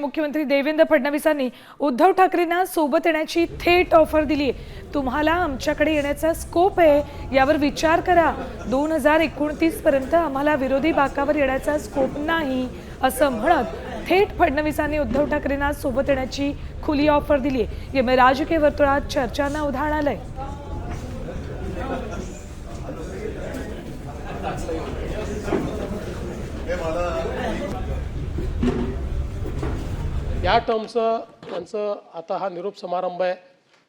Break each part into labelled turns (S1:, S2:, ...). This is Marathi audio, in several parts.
S1: मुख्यमंत्री देवेंद्र फडणवीसांनी उद्धव ठाकरेंना सोबत येण्याची थेट ऑफर दिली तुम्हाला आमच्याकडे येण्याचा स्कोप आहे यावर विचार करा. दोन हजार एकोणतीस पर्यंत आम्हाला विरोधी बाकावर येण्याचा स्कोप नाही असं म्हणत थेट फडणवीसांनी उद्धव ठाकरेंना सोबत येण्याची खुली ऑफर दिली आहे. यामुळे राजकीय वर्तुळात चर्चांना उधाण आलंय.
S2: या टर्मचं त्यांचं आता हा निरोप समारंभ आहे.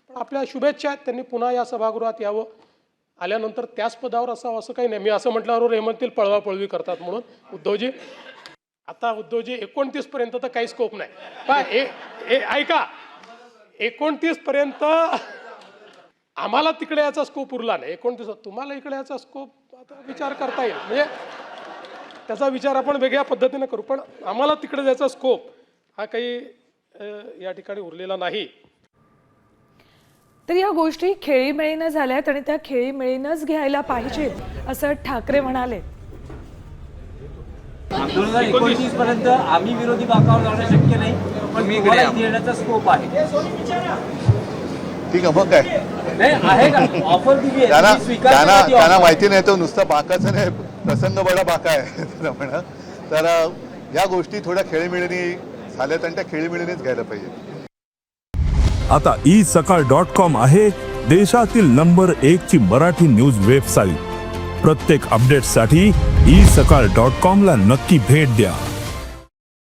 S2: पण आपल्या शुभेच्छा आहेत त्यांनी पुन्हा या सभागृहात यावं. आल्यानंतर त्याच पदावर असावं असं काही नाही. मी असं म्हटल्यावर हे म्हणतील पळवापळवी करतात म्हणून. उद्धवजी आता उद्धवजी एकोणतीस पर्यंत तर काही स्कोप नाही. काय ए ऐका. एकोणतीस पर्यंत आम्हाला तिकडे याचा स्कोप उरला नाही. एकोणतीस तुम्हाला इकडे याचा स्कोप आता विचार करता येईल. म्हणजे त्याचा विचार आपण वेगळ्या पद्धतीने करू. पण आम्हाला तिकडे जायचा स्कोप हा काही या ठिकाणी उरलेला नाही.
S1: तर या गोष्टी खेळीमेळीनं झाल्यात आणि त्या खेळीमेळीनंच घ्यायला पाहिजेत असं ठाकरे म्हणाले.
S3: दोन हजार एकोणतीस पर्यंत आम्ही विरोधी बाकावर जाणं शक्य नाही पण येण्याचा स्कोप आहे.
S4: ठीक आहे मग काय.
S3: नाही आहे का? ऑफर दिली आहे
S4: त्यांना? माहिती नाही तो नुसतं बाकाचं नाही प्रसंग बडा बाका आहे. तर या गोष्टी थोड्या खेळीमिळीनी झाल्यात आणि त्या खेळीमिळीनीच घ्यायला पाहिजे
S5: आता ई सकाळ डॉट कॉम आहे देशातील नंबर एक ची मराठी न्यूज वेबसाईट प्रत्येक अपडेटसाठी ई सकाळ डॉट कॉम ला नक्की भेट द्या.